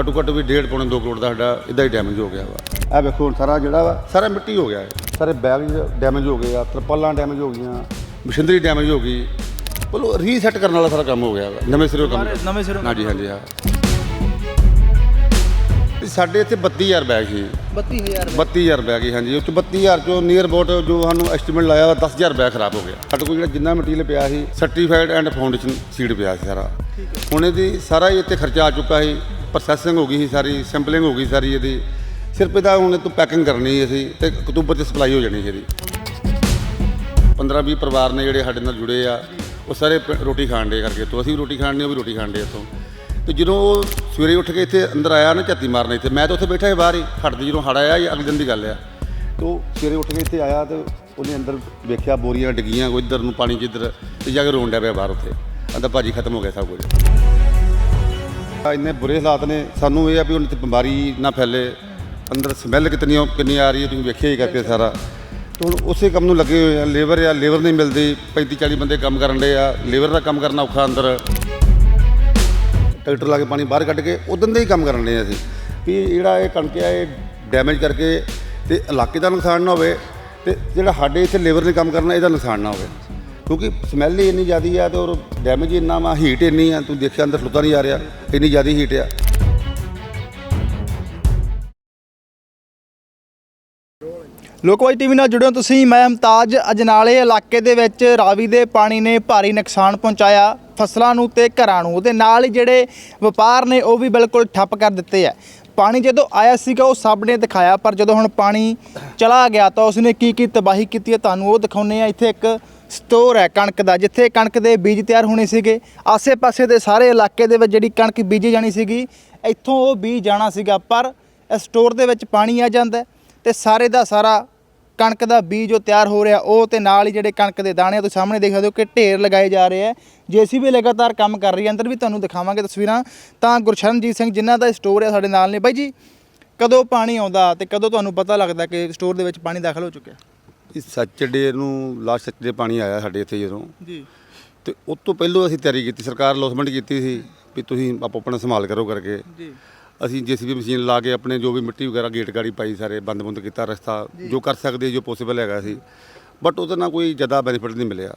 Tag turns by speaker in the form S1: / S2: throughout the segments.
S1: ਘੱਟੋ ਘੱਟ ਵੀ 1.5 ਪੌਣੇ 2 ਕਰੋੜ ਦਾ ਸਾਡਾ ਇਦਾਂ ਹੀ ਡੈਮੇਜ ਹੋ ਗਿਆ ਵਾ। ਇਹ ਵੇਖੋ ਹੁਣ ਸਾਰਾ ਜਿਹੜਾ ਵਾ ਸਾਰਾ ਮਿੱਟੀ ਹੋ ਗਿਆ। ਹੈ ਸਾਰੇ ਬੈਗ ਡੈਮੇਜ ਹੋ ਗਏ ਆ ਤਰਪਾਲਾਂ ਡੈਮੇਜ ਹੋ ਗਈਆਂ ਮਸ਼ੀਨਰੀ ਡੈਮੇਜ ਹੋ ਗਈ। ਬੋਲੋ ਰੀਸੈਟ ਕਰਨ ਵਾਲਾ ਸਾਰਾ ਕੰਮ ਹੋ ਗਿਆ ਵਾ। ਨਵੇਂ ਸਿਰੋਂ ਕੰਮ
S2: ਨਵੇਂ ਸਿਰੋਂ
S1: ਹਾਂਜੀ ਹਾਂਜੀ ਹਾਂ। ਸਾਡੇ ਇੱਥੇ 32000 ਬੈਗ ਸੀ।
S2: 32000
S1: 32000 ਬੈਗ ਹੀ ਹਾਂਜੀ। ਉਹ ਚ 32000 ਚੋਂ ਨੀਅਰ ਅਬਾਊਟ ਜੋ ਸਾਨੂੰ ਐਸਟੀਮੇਟ ਲਾਇਆ ਵਾ 10000 ਬੈਗ ਖਰਾਬ ਹੋ ਗਿਆ। ਸਾਡੇ ਕੋਲ ਜਿਹੜਾ ਜਿੰਨਾ ਮਟੀਰੀਅਲ ਪਿਆ ਸੀ ਸਰਟੀਫਾਈਡ ਐਂਡ ਫਾਊਂਡੇਸ਼ਨ ਸੀਡ ਪਿਆ ਸੀ ਸਾਰਾ। ਹੁਣ ਇਹਦੀ ਸਾਰਾ ਹੀ ਇੱਥੇ ਖਰਚਾ ਆ ਚੁੱਕਾ ਸੀ। ਪ੍ਰੋਸੈਸਿੰਗ ਹੋ ਗਈ ਸੀ ਸਾਰੀ ਸੈਂਪਲਿੰਗ ਹੋ ਗਈ ਸਾਰੀ ਇਹਦੀ। ਸਿਰਫ ਇਹਦਾ ਹੁਣ ਤੋਂ ਪੈਕਿੰਗ ਕਰਨੀ ਅਸੀਂ ਤੇ ਅਕਤੂਬਰ ਚ ਸਪਲਾਈ ਹੋ ਜਾਣੀ ਸੀ ਇਹਦੀ। 15 20 ਪਰਿਵਾਰ ਨੇ ਜਿਹੜੇ ਸਾਡੇ ਨਾਲ ਜੁੜੇ ਆ, ਉਹ ਸਾਰੇ ਪ- ਰੋਟੀ ਖਾਣ ਦੇ ਕਰਕੇ ਤੋਂ ਅਸੀਂ ਵੀ ਰੋਟੀ ਖਾਣ ਦੇ ਉਹ ਵੀ ਰੋਟੀ ਖਾਣ ਦੇ ਇੱਥੋਂ। ਤੇ ਜਦੋਂ ਉਹ ਸਵੇਰੇ ਉੱਠ ਕੇ ਇੱਥੇ ਅੰਦਰ ਆਇਆ ਨਾ ਝਾਤੀ ਮਾਰਨ ਇੱਥੇ, ਮੈਂ ਤਾਂ ਉੱਥੇ ਬੈਠਾ ਸੀ ਬਾਹਰ ਹੀ ਹੱਟਦੇ ਜਦੋਂ ਹੜ ਆਇਆ ਇਹ ਅਗਲੇ ਦਿਨ ਦੀ ਗੱਲ ਆ। ਤੇ ਉਹ ਸਵੇਰੇ ਉੱਠ ਕੇ ਇੱਥੇ ਆਇਆ ਤੇ ਉਹਨੇ ਅੰਦਰ ਵੇਖਿਆ ਬੋਰੀਆਂ ਡਿੱਗੀਆਂ, ਕੋਈ ਇੱਧਰ ਨੂੰ ਪਾਣੀ ਜਿੱਧਰ ਤੇ ਜਾ ਕੇ ਰੋਣ ਡਿਆ ਪਿਆ ਬਾਹਰ ਉੱਥੇ। ਅੰਦਰ ਭਾਜੀ ਖਤਮ ਹੋ ਗਿਆ ਸਭ ਕੁਝ। ਇੰਨੇ ਬੁਰੇ ਹਾਲਾਤ ਨੇ। ਸਾਨੂੰ ਇਹ ਆ ਵੀ ਉਹਨਾਂ ਤੇ ਬਿਮਾਰੀ ਨਾ ਫੈਲੇ। ਅੰਦਰ ਸਮੈਲ ਕਿਤਨੀ ਕਿੰਨੀ ਆ ਰਹੀ ਹੈ, ਤੁਸੀਂ ਵੇਖਿਆ ਹੀ ਕਰਕੇ ਸਾਰਾ। ਤੇ ਹੁਣ ਉਸੇ ਕੰਮ ਨੂੰ ਲੱਗੇ ਹੋਏ ਆ, ਲੇਬਰ ਆ, ਲੇਬਰ ਨਹੀਂ ਮਿਲਦੀ। 35 40 ਬੰਦੇ ਕੰਮ ਕਰਨ ਦੇ ਆ। ਲੇਬਰ ਦਾ ਕੰਮ ਕਰਨਾ ਔਖਾ ਅੰਦਰ। ਟਰੈਕਟਰ ਲਾ ਕੇ ਪਾਣੀ ਬਾਹਰ ਕੱਢ ਕੇ ਉਦੋਂ ਦੇ ਹੀ ਕੰਮ ਕਰਨ ਦੇ ਅਸੀਂ। ਵੀ ਜਿਹੜਾ ਇਹ ਕਣਕ ਆ, ਇਹ ਡੈਮੇਜ ਕਰਕੇ ਤੇ ਇਲਾਕੇ ਦਾ ਨੁਕਸਾਨ ਨਾ ਹੋਵੇ ਤੇ ਜਿਹੜਾ ਸਾਡੇ ਇੱਥੇ ਲੇਬਰ ਨੇ ਕੰਮ ਕਰਨਾ, ਇਹਦਾ ਨੁਕਸਾਨ ਨਾ ਹੋਵੇ। ਕਿਉਂਕਿ ਸਮੈਲ ਹੀ ਇੰਨੀ ਜ਼ਿਆਦੀ ਆ ਤੇ ਔਰ ਡੈਮੇਜ ਇੰਨਾ ਵਾ ਹੀਟ ਇੰਨੀ ਆ, ਤੂੰ ਦੇਖਿਆ ਅੰਦਰ ਖਲੋਤਾ ਨਹੀਂ ਆ ਰਿਹਾ, ਇੰਨੀ ਜ਼ਿਆਦੀ ਹੀਟ ਆ।
S2: ਲੋਕਵਾਈ ਟੀਵੀ ਨਾਲ ਜੁੜਿਓ ਤੁਸੀਂ, ਮੈਂ ਮੁਮਤਾਜ ਅਜਨਾਲੇ ਇਲਾਕੇ ਦੇ ਵਿੱਚ ਰਾਵੀ ਦੇ ਪਾਣੀ ਨੇ ਭਾਰੀ ਨੁਕਸਾਨ ਪਹੁੰਚਾਇਆ ਫਸਲਾਂ ਨੂੰ ਤੇ ਘਰਾਂ ਨੂੰ। ਉਹਦੇ ਨਾਲ ਹੀ ਜਿਹੜੇ ਵਪਾਰ ਨੇ, ਉਹ ਵੀ ਬਿਲਕੁਲ ਠੱਪ ਕਰ ਦਿੱਤੇ ਆ। ਪਾਣੀ ਜਦੋਂ ਆਇਆ ਸੀਗਾ, ਉਹ ਸਭ ਨੇ ਦਿਖਾਇਆ, ਪਰ ਜਦੋਂ ਹੁਣ ਪਾਣੀ ਚਲਾ ਗਿਆ ਤਾਂ ਉਸਨੇ ਕੀ ਕੀ ਤਬਾਹੀ ਕੀਤੀ ਹੈ, ਤੁਹਾਨੂੰ ਉਹ ਦਿਖਾਉਨੇ ਆ ਇੱਥੇ ਇੱਕ ਸਟੋਰ ਹੈ ਕਣਕ ਦਾ, ਜਿੱਥੇ ਕਣਕ ਦੇ ਬੀਜ ਤਿਆਰ ਹੋਣੇ ਸੀਗੇ। ਆਸੇ-ਪਾਸੇ ਦੇ ਸਾਰੇ ਇਲਾਕੇ ਦੇ ਵਿੱਚ ਜਿਹੜੀ ਕਣਕ ਬੀਜੀ ਜਾਣੀ ਸੀਗੀ, ਇੱਥੋਂ ਉਹ ਬੀਜ ਜਾਣਾ ਸੀਗਾ, ਪਰ ਇਸ ਸਟੋਰ ਦੇ ਵਿੱਚ ਪਾਣੀ ਆ ਜਾਂਦਾ ਹੈ ਤੇ ਸਾਰੇ ਦਾ ਸਾਰਾ ਕਣਕ ਦਾ ਬੀਜ ਜੋ ਤਿਆਰ ਹੋ ਰਿਹਾ ਉਹ ਤੇ ਨਾਲ ਹੀ ਜਿਹੜੇ ਕਣਕ ਦੇ ਦਾਣੇ ਤੁਸੀਂ ਸਾਹਮਣੇ ਦੇਖ ਸਕਦੇ ਹੋ ਕਿ ਢੇਰ ਲਗਾਏ ਜਾ ਰਹੇ ਆ। ਜੇਸੀਬੀ ਲਗਾਤਾਰ ਕੰਮ ਕਰ ਰਹੀ ਹੈ ਅੰਦਰ ਵੀ ਤੁਹਾਨੂੰ ਦਿਖਾਵਾਂਗੇ ਤਸਵੀਰਾਂ। ਤਾਂ ਗੁਰਸ਼ਰਨਜੀਤ ਸਿੰਘ ਜਿਨ੍ਹਾਂ ਦਾ ਸਟੋਰ ਹੈ ਸਾਡੇ ਨਾਲ ਨੇ। ਬਾਈ ਜੀ ਕਦੋਂ ਪਾਣੀ ਆਉਂਦਾ ਤੇ ਕਦੋਂ ਤੁਹਾਨੂੰ ਪਤਾ ਲੱਗਦਾ ਕਿ ਸਟੋਰ ਦੇ ਵਿੱਚ ਪਾਣੀ ਦਾਖਲ ਹੋ ਚੁੱਕਿਆ?
S1: ਇਸ ਸੈਚਰਡੇ ਨੂੰ ਲਾਸਟ ਸੈਚਰਡੇ ਪਾਣੀ ਆਇਆ ਸਾਡੇ ਇੱਥੇ ਜਦੋਂ।
S2: ਜੀ।
S1: ਤੇ ਉਸ ਤੋਂ ਪਹਿਲਾਂ ਅਸੀਂ ਤਿਆਰੀ ਕੀਤੀ ਸਰਕਾਰ ਅਲੌਸਮੈਂਟ ਕੀਤੀ ਸੀ ਵੀ ਤੁਸੀਂ ਆਪੋ ਆਪਣਾ ਸੰਭਾਲ ਕਰੋ ਕਰਕੇ।
S2: ਜੀ।
S1: ਅਸੀਂ ਜੀਸੀਬੀ ਮਸ਼ੀਨ ਲਾ ਕੇ ਆਪਣੇ ਜੋ ਵੀ ਮਿੱਟੀ ਵਗੈਰਾ ਗੇਟ ਗਾੜੀ ਪਾਈ ਸਾਰੇ ਬੰਦ ਬੰਦ ਕੀਤਾ ਰਸਤਾ ਜੋ ਕਰ ਸਕਦੇ ਜੋ ਪੋਸੀਬਲ ਹੈਗਾ ਸੀ। ਬਟ ਉਹਦੇ ਨਾਲ ਕੋਈ ਜ਼ਿਆਦਾ ਬੈਨੀਫਿਟ ਨਹੀਂ ਮਿਲਿਆ।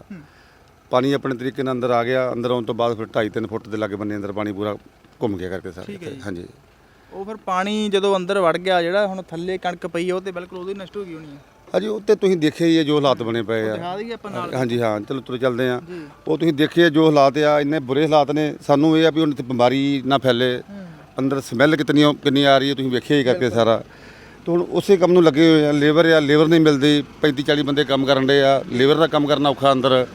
S1: ਪਾਣੀ ਆਪਣੇ ਤਰੀਕੇ ਨਾਲ ਅੰਦਰ ਆ ਗਿਆ। ਅੰਦਰ ਆਉਣ ਤੋਂ ਬਾਅਦ ਫਿਰ 2.5 3 ਫੁੱਟ ਦੇ ਲਾਗੇ ਬੰਨੇ ਅੰਦਰ ਪਾਣੀ ਪੂਰਾ ਘੁੰਮ ਗਿਆ ਕਰਕੇ ਸਾਰੇ। ਹਾਂਜੀ।
S2: ਉਹ ਫਿਰ ਪਾਣੀ ਜਦੋਂ ਅੰਦਰ ਵੜ ਗਿਆ ਜਿਹੜਾ ਹੁਣ ਥੱਲੇ ਕਣਕ ਪਈ ਉਹ ਤੇ ਬਿਲਕੁਲ ਉਹਦੀ ਨਸ਼ਟ ਹੋ ਗਈ ਹੋਣੀ ਹੈ
S1: ਹਾਂਜੀ ਉੱਤੇ ਤੁਸੀਂ ਦੇਖਿਆ ਹੀ ਹੈ ਜੋ ਹਾਲਾਤ ਬਣੇ ਪਏ ਆ।
S2: ਦਿਖਾ ਦਈਏ ਆਪਾਂ ਨਾਲ।
S1: ਹਾਂਜੀ ਹਾਂ ਚਲੋ ਤੁਰ ਚੱਲਦੇ ਆ ਉਹ ਤੁਸੀਂ ਦੇਖਿਆ ਜੋ ਹਾਲਾਤ ਆ ਇੰਨੇ ਬੁਰੇ ਹਾਲਾਤ ਨੇ। ਸਾਨੂੰ ਇਹ ਆ ਵੀ ਉਹਨਾਂ ਤੇ ਬਿਮਾਰੀ ਨਾ ਫੈਲੇ। ਅੰਦਰ ਸਮੈਲ ਕਿਤਨੀ ਕਿੰਨੀ ਆ ਰਹੀ ਹੈ, ਤੁਸੀਂ ਵੇਖਿਆ ਹੀ ਕਰਕੇ ਸਾਰਾ। ਤੇ ਹੁਣ ਉਸੇ ਕੰਮ ਨੂੰ ਲੱਗੇ ਹੋਏ ਆ, ਲੇਬਰ ਆ, ਲੇਬਰ ਨਹੀਂ ਮਿਲਦੀ 35 40 ਬੰਦੇ ਕੰਮ ਕਰਨ ਦੇ ਆ, ਲੇਬਰ ਦਾ ਕੰਮ ਕਰਨਾ ਔਖਾ ਅੰਦਰ।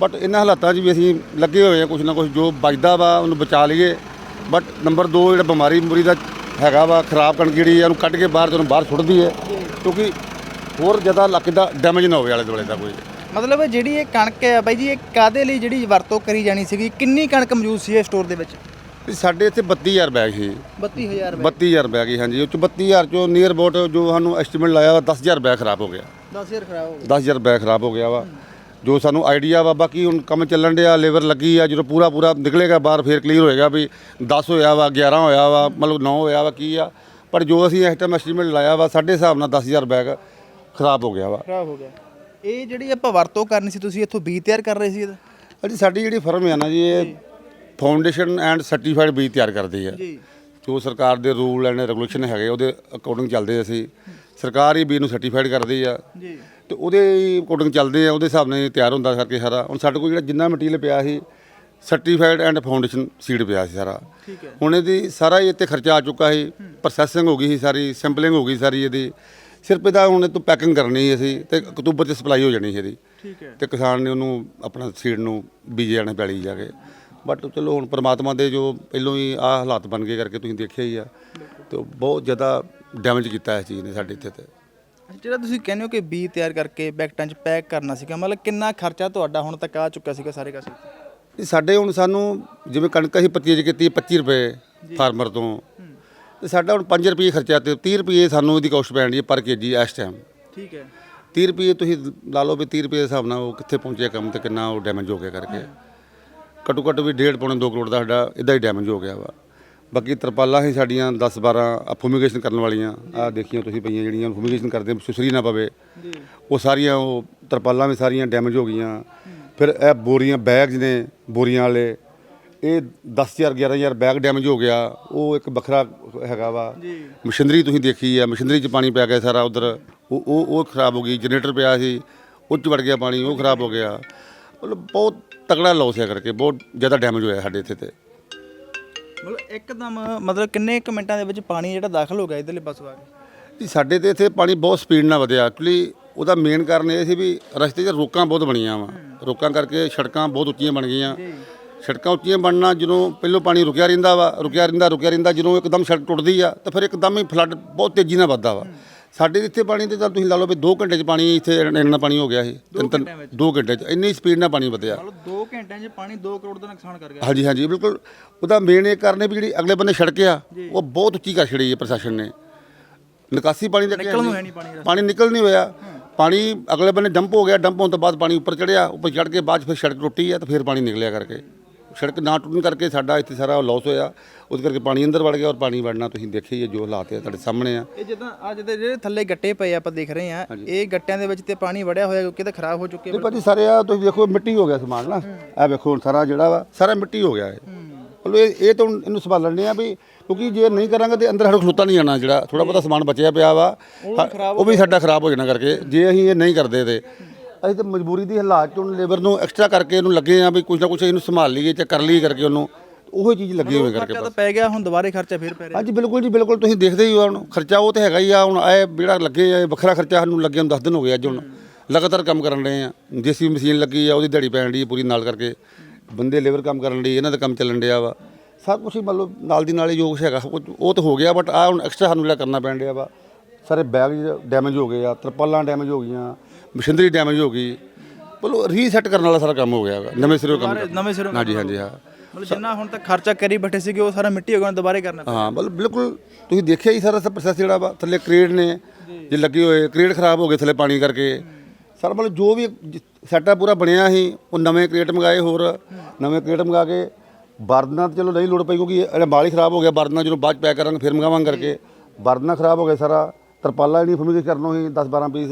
S1: ਬਟ ਇਹਨਾਂ ਹਾਲਾਤਾਂ 'ਚ ਵੀ ਅਸੀਂ ਲੱਗੇ ਹੋਏ ਆ, ਕੁਛ ਨਾ ਕੁਛ ਜੋ ਬਚਦਾ ਵਾ, ਉਹਨੂੰ ਬਚਾ ਲਈਏ। ਬਟ ਨੰਬਰ 2 ਜਿਹੜਾ ਬਿਮਾਰੀ ਮੁਰੀ ਦਾ ਹੈਗਾ ਵਾ, ਖਰਾਬ ਕਣਕ ਜਿਹੜੀ ਆ, ਉਹਨੂੰ ਕੱਢ ਕੇ ਬਾਹਰ ਤੇ ਉਹਨੂੰ ਬਾਹਰ ਸੁੱਟਦੀ ਹੈ ਕਿਉਂਕਿ ਹੋਰ ਜ਼ਿਆਦਾ ਲੱਕ ਦਾ ਡੈਮੇਜ ਨਾ ਹੋਵੇ ਆਲੇ ਦੁਆਲੇ ਦਾ ਕੋਈ।
S2: ਮਤਲਬ ਜਿਹੜੀ ਇਹ ਕਣਕ ਹੈ, ਬਾਈ ਜੀ, ਇਹ ਕਾਦੇ ਲਈ ਜਿਹੜੀ ਵਰਤੋਂ ਕਰੀ ਜਾਣੀ ਸੀਗੀ? ਕਿੰਨੀ ਕਣਕ ਮੌਜੂਦ ਸੀ ਇਹ ਸਟੋਰ ਦੇ ਵਿੱਚ?
S1: ਤੇ ਸਾਡੇ ਇੱਥੇ 32000 ਬੈਗ ਸੀ।
S2: 32000
S1: 32000 ਬੈਗ। ਹੀ ਹਾਂਜੀ। ਉਹ ਚ 32000 ਚੋਂ ਨੀਅਰ ਅਬਾਊਟ ਜੋ ਸਾਨੂੰ ਐਸਟੀਮੇਟ ਲਾਇਆ ਵਾ 10000 ਬੈਗ ਖਰਾਬ ਹੋ ਗਿਆ।
S2: 10000 ਖਰਾਬ ਹੋ ਗਿਆ।
S1: 10000 ਬੈਗ ਖਰਾਬ ਹੋ ਗਿਆ ਵਾ। ਜੋ ਸਾਨੂੰ ਆਈਡੀਆ ਵਾ ਬਾਕੀ ਹੁਣ ਕੰਮ ਚੱਲਣ ਡਿਆ ਲੇਬਰ ਲੱਗੀ ਆ ਜਦੋਂ ਪੂਰਾ ਪੂਰਾ ਨਿਕਲੇਗਾ ਬਾਹਰ ਫੇਰ ਕਲੀਅਰ ਹੋਏਗਾ ਵੀ 10 ਹੋਇਆ ਵਾ 11 ਹੋਇਆ ਵਾ ਮਤਲਬ 9 ਹੋਇਆ ਵਾ ਕੀ ਆ। ਪਰ ਜੋ ਅਸੀਂ ਇਸ ਟਾਈਮ ਐਸਟੀਮੇਟ ਲਾਇਆ ਵਾ ਸਾਡੇ ਹਿਸਾਬ ਨਾਲ 10000 ਬੈਗ ਖਰਾਬ ਹੋ ਗਿਆ ਵਾ।
S2: ਖਰਾਬ ਹੋ ਗਿਆ। ਇਹ ਜਿਹੜੀ ਆਪਾਂ ਵਰਤੋਂ ਕਰਨੀ ਸੀ ਤੁਸੀਂ ਇੱਥੋਂ ਬੀਜ ਤਿਆਰ ਕਰ ਰਹੇ ਸੀ ਇਹਦਾ?
S1: ਅਜੀ ਸਾਡੀ ਜਿਹੜੀ ਫਰਮ ਹੈ ਨਾ ਜੀ ਇਹ ਫਾਊਂਡੇਸ਼ਨ ਐਂਡ ਸਰਟੀਫਾਈਡ ਬੀਜ ਤਿਆਰ ਕਰਦੀ ਆ।
S2: ਜੀ।
S1: ਜੋ ਸਰਕਾਰ ਦੇ ਰੂਲ ਐਂਡ ਰੈਗੂਲੇਸ਼ਨ ਹੈਗੇ ਉਹਦੇ ਅਕੋਰਡਿੰਗ ਚੱਲਦੇ ਅਸੀਂ। ਸਰਕਾਰ ਹੀ ਬੀਜ ਨੂੰ ਸਰਟੀਫਾਈਡ ਕਰਦੀ ਆ।
S2: ਜੀ।
S1: ਤੇ ਉਹਦੇ ਅਕੋਰਡਿੰਗ ਚੱਲਦੇ ਆ ਉਹਦੇ ਹਿਸਾਬ ਨਾਲ ਤਿਆਰ ਹੁੰਦਾ ਕਰਕੇ ਸਾਰਾ। ਹੁਣ ਸਾਡੇ ਕੋਲ ਜਿਹੜਾ ਜਿੰਨਾ ਮਟੀਰੀਅਲ ਪਿਆ ਸੀ ਸਰਟੀਫਾਈਡ ਐਂਡ ਫਾਊਂਡੇਸ਼ਨ ਸੀਡ ਪਿਆ ਸੀ ਸਾਰਾ।
S2: ਠੀਕ ਹੈ।
S1: ਹੁਣ ਇਹਦੀ ਸਾਰਾ ਹੀ ਇੱਥੇ ਖਰਚਾ ਆ ਚੁੱਕਾ ਸੀ। ਪ੍ਰੋਸੈਸਿੰਗ ਹੋ ਗਈ ਸੀ ਸਾਰੀ ਸੈਂਪਲਿੰਗ ਹੋ ਗਈ ਸਾਰੀ ਇਹਦੀ। ਸਿਰਫ ਇਹਦਾ ਹੁਣ ਇਹ ਤੋਂ ਪੈਕਿੰਗ ਕਰਨੀ ਅਸੀਂ ਤੇ ਅਕਤੂਬਰ 'ਚ ਸਪਲਾਈ ਹੋ ਜਾਣੀ ਸੀ ਇਹਦੀ।
S2: ਠੀਕ ਹੈ।
S1: ਤੇ ਕਿਸਾਨ ਨੇ ਉਹਨੂੰ ਆਪਣਾ ਸੀਡ ਨੂੰ ਬੀਜੇ ਜਾਣੇ ਪੈਲੀ ਜਾ ਕੇ। ਬਟ ਚਲੋ ਹੁਣ ਪ੍ਰਮਾਤਮਾ ਦੇ ਜੋ ਪਹਿਲੋਂ ਹੀ ਆ ਹਾਲਾਤ ਬਣ ਗਏ ਕਰਕੇ ਤੁਸੀਂ ਦੇਖਿਆ ਹੀ ਆ ਤੇ ਉਹ ਬਹੁਤ ਜ਼ਿਆਦਾ ਡੈਮੇਜ ਕੀਤਾ ਇਸ ਚੀਜ਼ ਨੇ ਸਾਡੇ ਇੱਥੇ ਤੇ।
S2: ਜਿਹੜਾ ਤੁਸੀਂ ਕਹਿੰਦੇ ਹੋ ਕਿ ਬੀਜ ਤਿਆਰ ਕਰਕੇ ਬੈਕਟਾਂ 'ਚ ਪੈਕ ਕਰਨਾ ਸੀਗਾ ਮਤਲਬ ਕਿੰਨਾ ਖਰਚਾ ਤੁਹਾਡਾ ਹੁਣ ਤੱਕ ਆ ਚੁੱਕਾ ਸੀਗਾ ਸਾਰੇ ਕਾਸੇ
S1: ਇਹ ਸਾਡੇ ਹੁਣ ਸਾਨੂੰ ਜਿਵੇਂ ਕਣਕ ਅਸੀਂ ਪੱਤੀ ਚ ਕੀਤੀ 25 ਰੁਪਏ ਫਾਰਮਰ ਤੋਂ। ਤੇ ਸਾਡਾ ਹੁਣ 5 ਰੁਪਏ ਖਰਚਾ ਤੇ 30 ਰੁਪਏ ਸਾਨੂੰ ਇਹਦੀ ਕਾਸਟ ਪੈਣੀ ਹੈ ਪਰ ਕੇਜੀ ਇਸ ਟਾਈਮ
S2: ਠੀਕ ਹੈ।
S1: 30 ਰੁਪਏ ਤੁਸੀਂ ਲਾ ਲਓ ਵੀ 30 ਰੁਪਏ ਦੇ ਹਿਸਾਬ ਨਾਲ ਉਹ ਕਿੱਥੇ ਪਹੁੰਚਿਆ ਕੰਮ ਤੇ ਕਿੰਨਾ ਉਹ ਡੈਮੇਜ ਹੋ ਗਿਆ ਕਰਕੇ। ਘੱਟੋ ਘੱਟ ਵੀ 1.5 ਪੌਣੇ 2 ਕਰੋੜ ਦਾ ਸਾਡਾ ਇਦਾਂ ਹੀ ਡੈਮੇਜ ਹੋ ਗਿਆ ਵਾ। ਬਾਕੀ ਤਰਪਾਲਾਂ ਹੀ ਸਾਡੀਆਂ 10 12 ਫੂਮੀਗੇਸ਼ਨ ਕਰਨ ਵਾਲੀਆਂ ਆ ਦੇਖੀਆਂ ਤੁਸੀਂ ਪਈਆਂ ਜਿਹੜੀਆਂ ਫੂਮੀਗੇਸ਼ਨ ਕਰਦੇ ਸੁਸਰੀ ਨਾ ਪਵੇ। ਉਹ ਸਾਰੀਆਂ ਉਹ ਤਰਪਾਲਾਂ ਵੀ ਸਾਰੀਆਂ ਡੈਮੇਜ ਹੋ ਗਈਆਂ। ਫਿਰ ਇਹ ਬੋਰੀਆਂ ਬੈਗਸ ਨੇ ਬੋਰੀਆਂ ਵਾਲੇ। ਇਹ 10000 11000 ਬੈਗ ਡੈਮੇਜ ਹੋ ਗਿਆ। ਉਹ ਇੱਕ ਵੱਖਰਾ ਹੈਗਾ ਵਾ। ਮਸ਼ੀਨਰੀ ਤੁਸੀਂ ਦੇਖੀ ਆ ਮਸ਼ੀਨਰੀ 'ਚ ਪਾਣੀ ਪੈ ਗਿਆ ਸਾਰਾ ਉਧਰ। ਉਹ ਉਹ ਉਹ ਖਰਾਬ ਹੋ ਗਈ ਜਨਰੇਟਰ ਪਿਆ ਸੀ ਉਹ 'ਚ ਵੜ ਗਿਆ ਪਾਣੀ ਉਹ ਖਰਾਬ ਹੋ ਗਿਆ। ਮਤਲਬ ਬਹੁਤ ਤਕੜਾ ਲਾਸ ਹੈ ਕਰਕੇ ਬਹੁਤ ਜ਼ਿਆਦਾ ਡੈਮੇਜ ਹੋਇਆ ਸਾਡੇ ਇੱਥੇ ਤੇ।
S2: ਮਤਲਬ ਇੱਕਦਮ ਮਤਲਬ ਕਿੰਨੇ ਕੁ ਮਿੰਟਾਂ ਦੇ ਵਿੱਚ ਪਾਣੀ ਜਿਹੜਾ ਦਾਖਲ ਹੋ ਗਿਆ ਇਧਰਲੇ ਪਾਸੋਂ ਆ ਕੇ
S1: ਜੀ ਸਾਡੇ ਤੇ ਇੱਥੇ ਪਾਣੀ ਬਹੁਤ ਸਪੀਡ ਨਾਲ ਵਧਿਆ। ਐਕਚੁਅਲੀ ਉਹਦਾ ਮੇਨ ਕਾਰਨ ਇਹ ਸੀ ਵੀ ਰਸਤੇ 'ਚ ਰੋਕਾਂ ਬਹੁਤ ਬਣੀਆਂ ਵਾ। ਰੋਕਾਂ ਕਰਕੇ ਸੜਕਾਂ ਬਹੁਤ ਉੱਚੀਆਂ ਬਣ ਗਈਆਂ। ਸੜਕਾਂ ਉੱਚੀਆਂ ਬਣਨਾ ਜਦੋਂ ਪਹਿਲੋਂ ਪਾਣੀ ਰੁਕਿਆ ਰਹਿੰਦਾ ਵਾ ਰੁਕਿਆ ਰਹਿੰਦਾ ਰੁਕਿਆ ਰਹਿੰਦਾ ਜਦੋਂ ਇੱਕਦਮ ਸੜਕ ਟੁੱਟਦੀ ਆ ਤਾਂ ਫਿਰ ਇੱਕਦਮ ਹੀ ਫਲੱਡ ਬਹੁਤ ਤੇਜ਼ੀ ਨਾਲ ਵੱਧਦਾ ਵਾ। ਸਾਡੇ ਇੱਥੇ ਪਾਣੀ ਤੇ ਤਾਂ ਤੁਸੀਂ ਲਾ ਲਓ ਵੀ 2 ਘੰਟੇ 'ਚ ਪਾਣੀ ਇੱਥੇ ਇੰਨਾ ਪਾਣੀ ਹੋ ਗਿਆ ਸੀ ਤਿੰਨ ਤਿੰਨ 2 ਘੰਟੇ 'ਚ। ਇੰਨੀ ਸਪੀਡ ਨਾਲ ਪਾਣੀ ਵਧਿਆ।
S2: ਮਤਲਬ 2 ਘੰਟਿਆਂ 'ਚ ਪਾਣੀ 2 ਕਰੋੜ ਦਾ ਨੁਕਸਾਨ ਕਰ ਗਿਆ।
S1: ਹਾਂਜੀ ਹਾਂਜੀ ਬਿਲਕੁਲ। ਉਹਦਾ ਮੇਨ ਇਹ ਕਾਰਨ ਵੀ ਜਿਹੜੀ ਅਗਲੇ ਬੰਨੇ ਸੜਕ ਆ ਉਹ ਬਹੁਤ ਉੱਚੀ ਕਰ ਛੜੀ ਹੈ ਪ੍ਰਸ਼ਾਸਨ ਨੇ। ਨਿਕਾਸੀ ਪਾਣੀ ਦਾ
S2: ਨਿਕਲਣ ਨੂੰ ਹੈ ਨਹੀਂ ਪਾਣੀ
S1: ਪਾਣੀ ਨਿਕਲ ਨਹੀਂ ਹੋਇਆ। ਪਾਣੀ ਅਗਲੇ ਬੰਨੇ ਡੰਪ ਹੋ ਗਿਆ ਡੰਪ ਹੋਣ ਤੋਂ ਬਾਅਦ ਪਾਣੀ ਉੱਪਰ ਚੜਿਆ ਉੱਪਰ ਚੜ ਕੇ ਬਾਅਦ ਫਿਰ ਸੜਕ ਟੁੱਟੀ ਆ ਤਾਂ ਫਿਰ ਪਾਣੀ ਨਿਕਲਿਆ ਕਰਕੇ। ਸੜਕ ਨਾ ਟੁੱਟਣ ਕਰਕੇ ਸਾਡਾ ਇੱਥੇ ਸਾਰਾ ਲਾਸ ਹੋਇਆ। ਉਹਦੇ ਕਰਕੇ ਪਾਣੀ ਅੰਦਰ ਵੜ ਗਿਆ ਔਰ ਪਾਣੀ ਵੜਨਾ ਤੁਸੀਂ ਦੇਖਿਆ ਹੀ ਹੈ ਜੋ ਹਾਲਾਤ ਹੈ ਤੁਹਾਡੇ ਸਾਹਮਣੇ ਆ।
S2: ਇਹ ਜਿੱਦਾਂ ਅੱਜ ਦੇ ਜਿਹੜੇ ਥੱਲੇ ਗੱਟੇ ਪਏ ਆਪਾਂ ਦੇਖ ਰਹੇ ਆ ਇਹ ਗੱਟਿਆਂ ਦੇ ਵਿੱਚ ਤੇ ਪਾਣੀ ਵੜਿਆ ਹੋਇਆ ਕਿਉਂਕਿ ਤਾਂ ਖਰਾਬ ਹੋ ਚੁੱਕੇ
S1: ਇਹ ਭਾਜੀ ਸਾਰੇ ਆ ਤੁਸੀਂ ਦੇਖੋ ਮਿੱਟੀ ਹੋ ਗਿਆ ਸਮਾਨ ਨਾ। ਇਹ ਵੇਖੋ ਹੁਣ ਸਾਰਾ ਜਿਹੜਾ ਵਾ ਸਾਰਾ ਮਿੱਟੀ ਹੋ ਗਿਆ ਇਹ। ਮਤਲਬ ਇਹ ਇਹ ਤਾਂ ਇਹਨੂੰ ਸੰਭਾਲਣ ਆ ਵੀ ਕਿਉਂਕਿ ਜੇ ਨਹੀਂ ਕਰਾਂਗੇ ਤੇ ਅੰਦਰ ਸਾਡਾ ਖਲੋਤਾ ਨਹੀਂ ਜਾਣਾ ਜਿਹੜਾ ਥੋੜਾ ਬਹੁਤਾ ਸਮਾਨ ਬਚਿਆ ਪਿਆ ਵਾ। ਉਹ ਵੀ ਸਾਡਾ ਖਰਾਬ ਹੋ ਜਾਣਾ ਕਰਕੇ ਜੇ ਅਸੀਂ ਇਹ ਨਹੀਂ ਕਰਦੇ ਤੇ ਅਸੀਂ ਤਾਂ ਮਜਬੂਰੀ ਦੀ ਹਾਲਾਤ ਚ ਹੁਣ ਲੇਬਰ ਨੂੰ ਐਕਸਟਰਾ ਕਰਕੇ ਇਹਨੂੰ ਲੱਗੇ ਆ ਵੀ ਕੁਝ ਨਾ ਕੁਝ ਇਹਨੂੰ ਸੰਭਾਲ ਲਈਏ ਜਾਂ ਕਰ ਲਈਏ ਕਰਕੇ ਉਹਨੂੰ ਉਹੋ ਚੀਜ਼ ਲੱਗੀ ਹੋਵੇ ਕਰਕੇ
S2: ਖਰਚਾ ਤਾਂ ਪੈ ਗਿਆ ਹੁਣ ਦੁਬਾਰੇ ਖਰਚਾ ਫੇਰ ਪੈ ਰਿਹਾ।
S1: ਹਾਂਜੀ ਬਿਲਕੁਲ ਜੀ ਬਿਲਕੁਲ ਤੁਸੀਂ ਦੇਖਦੇ ਹੀ ਹੋ ਹੁਣ। ਖਰਚਾ ਉਹ ਤੇ ਹੈਗਾ ਹੀ ਆ ਹੁਣ ਇਹ ਜਿਹੜਾ ਲੱਗੇ ਆ ਇਹ ਵੱਖਰਾ ਖਰਚਾ ਸਾਨੂੰ ਲੱਗੇ ਨੂੰ 10 ਦਿਨ ਹੋ ਗਏ ਅੱਜ ਹੁਣ। ਲਗਾਤਾਰ ਕੰਮ ਕਰਨ ਰਹੇ ਆ। ਜੇਸੀ ਮਸ਼ੀਨ ਲੱਗੀ ਆ ਉਹਦੀ ਦਿਹਾੜੀ ਪੈਣ ਦੀ ਪੂਰੀ ਨਾਲ ਕਰਕੇ। ਬੰਦੇ ਲੇਬਰ ਕੰਮ ਕਰਨ ਲਈ ਇਹਨਾਂ ਦਾ ਕੰਮ ਚੱਲਣ ਡਿਆ ਵਾ। ਸਭ ਕੁਝ ਹੀ ਮਤਲਬ ਨਾਲ ਦੀ ਨਾਲ ਹੀ ਯੋਗ ਹੈਗਾ ਉਹ ਤਾਂ ਹੋ ਗਿਆ ਬਟ ਆ ਹੁਣ ਐਕਸਟਰਾ ਸਾਨੂੰ ਜਿਹੜਾ ਕਰਨਾ ਪੈਣ ਡਿਆ ਵਾ। ਸਾਰੇ ਬੈਗ ਡੈਮੇਜ ਹੋ ਗਏ ਆ ਤਰਪਾਲਾਂ ਡੈਮੇਜ ਹੋ ਗਈਆਂ। ਮਸ਼ੀਨਰੀ ਡੈਮੇਜ ਹੋ ਗਈ। ਬੋਲੋ ਰੀਸੈਟ ਕਰਨ ਵਾਲਾ ਸਾਰਾ ਕੰਮ ਹੋ ਗਿਆ ਵਾ ਨਵੇਂ ਸਿਰੋਂ ਕੰਮ
S2: ਨਵੇਂ ਸਿਰੋਂ
S1: ਹਾਂਜੀ ਹਾਂਜੀ ਹਾਂ।
S2: ਮਤਲਬ ਜਿੰਨਾ ਹੁਣ ਤੱਕ ਖਰਚਾ ਕਰੀ ਬੈਠੇ ਸੀਗੇ ਉਹ ਸਾਰਾ ਮਿੱਟੀ ਹੋ ਗਿਆ ਹੁਣ ਦੁਬਾਰੇ ਕਰਨਾ ਪਿਆ।
S1: ਹਾਂ ਮਤਲਬ ਬਿਲਕੁਲ ਤੁਸੀਂ ਦੇਖਿਆ ਹੀ ਸਾਰਾ ਪ੍ਰੋਸੈਸ ਜਿਹੜਾ ਵਾ ਥੱਲੇ ਕ੍ਰੇਡ ਨੇ ਜੇ ਲੱਗੇ ਹੋਏ ਕ੍ਰੇਡ ਖਰਾਬ ਹੋ ਗਏ ਥੱਲੇ ਪਾਣੀ ਕਰਕੇ। ਸਾਰਾ ਮਤਲਬ ਜੋ ਵੀ ਸੈਟਅਪ ਪੂਰਾ ਬਣਿਆ ਸੀ ਉਹ ਨਵੇਂ ਕ੍ਰੇਟ ਮੰਗਾਏ ਹੋਰ ਨਵੇਂ ਕ੍ਰੇਟ ਮੰਗਾ ਕੇ ਬਰਦਨਾ ਤਾਂ ਚਲੋ ਨਹੀਂ ਲੋੜ ਪਈ ਕਿਉਂਕਿ ਇਹ ਮਾਲ ਹੀ ਖਰਾਬ ਹੋ ਗਿਆ। ਬਰਦਨਾ ਜਦੋਂ ਬਾਅਦ 'ਚ ਪੈਕ ਕਰਾਂਗੇ ਫਿਰ ਮੰਗਾਵਾਂਗੇ ਕਰਕੇ। ਬਰਦਨਾ ਖਰਾਬ ਹੋ ਗਿਆ ਸਾਰਾ ਤਰਪਾਲਾ ਨਹੀਂ ਫੁਮੀਗੇ ਕਰਨੋਂ ਹੀ 10 12 ਪੀਸ